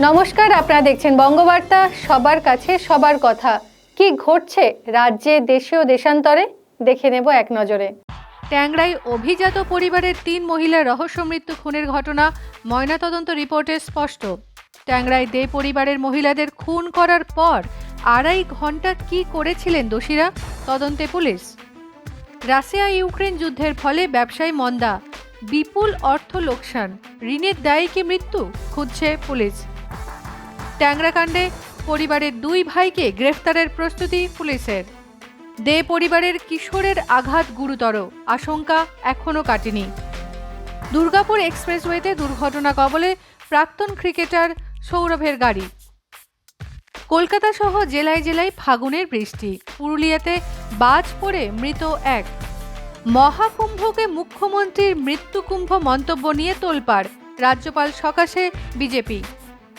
নমস্কার, আপনারা দেখছেন বঙ্গবার্তা। সবার কাছে সবার কথা। কি ঘটছে রাজ্যে দেশে ও দেশান্তরে? দেখে নেব এক নজরে। ট্যাংরাই অভিজাত পরিবারের তিন মহিলার রহস্য মৃত্যু খুনের ঘটনা ময়নাতদন্ত রিপোর্টে স্পষ্ট। ট্যাংরাই দে পরিবারের মহিলাদের খুন করার পর আড়াই ঘণ্টা কি করেছিলেন দোষীরা? তদন্তে পুলিশ। রাশিয়া, ইউক্রেন যুদ্ধের ফলে ব্যবসায়ী মন্দা। বিপুল অর্থ লোকসান। ঋণের দায়ী কি মৃত্যু? খুঁজছে পুলিশ। ট্যাংরাকাণ্ডে পরিবারের দুই ভাইকে গ্রেফতারের প্রস্তুতি পুলিশের। দে পরিবারের কিশোরের আঘাত গুরুতর, আশঙ্কা এখনও কাটেনি। দুর্গাপুর এক্সপ্রেসওয়েতে দুর্ঘটনা কবলে প্রাক্তন ক্রিকেটার সৌরভের গাড়ি। কলকাতা সহ জেলায় জেলায় ফাগুনের বৃষ্টি, পুরুলিয়াতে বাজ পড়ে মৃত এক। মহাকুম্ভকে মুখ্যমন্ত্রীর মৃত্যুকুম্ভ মন্তব্য নিয়ে তোলপাড়, রাজ্যপাল সকাশে বিজেপি।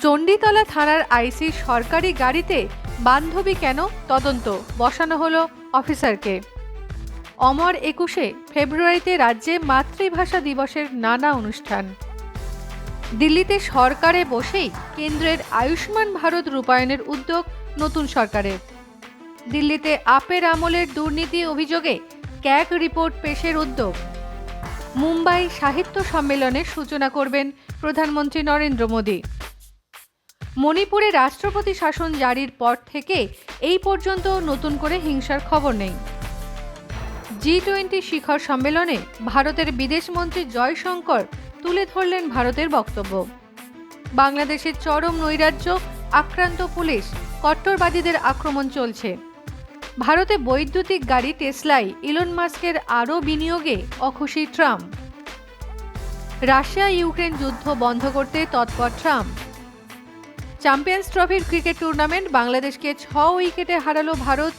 চণ্ডীতলা থানার আইসি সরকারি গাড়িতে বান্ধবী কেন? তদন্ত। বসানো হলো অফিসারকে। অমর একুশে ফেব্রুয়ারিতে রাজ্যে মাতৃভাষা দিবসের নানা অনুষ্ঠান। দিল্লিতে সরকারে বসেই কেন্দ্রের আয়ুষ্মান ভারত রূপায়ণের উদ্যোগ নতুন সরকারের। দিল্লিতে আপের আমলের দুর্নীতি অভিযোগে ক্যাক রিপোর্ট পেশের উদ্যোগ। মুম্বাই সাহিত্য সম্মেলনের সূচনা করবেন প্রধানমন্ত্রী নরেন্দ্র মোদী। মণিপুরে রাষ্ট্রপতি শাসন জারির পর থেকে এই পর্যন্ত নতুন করে হিংসার খবর নেই। জি টোয়েন্টি শিখর সম্মেলনে ভারতের বিদেশমন্ত্রী জয়শঙ্কর তুলে ধরলেন ভারতের বক্তব্য। বাংলাদেশের চরম নৈরাজ্য, আক্রান্ত পুলিশ, কট্টরবাদীদের আক্রমণ চলছে। ভারতে বৈদ্যুতিক গাড়ি টেসলাই, ইলন মাস্কের আরও বিনিয়োগে অখুশি ট্রাম্প। রাশিয়া ইউক্রেন যুদ্ধ বন্ধ করতে তৎপর ট্রাম্প। চ্যাম্পিয়ন্স ট্রফির ক্রিকেট টুর্নামেন্ট বাংলাদেশকে ছ উইকেটে হারালো ভারত,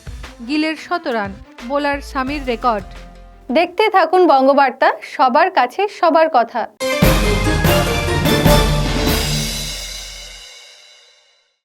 গিলের শত রান, বোলার সামির রেকর্ড। দেখতে থাকুন বঙ্গবার্তা, সবার কাছে সবার কথা।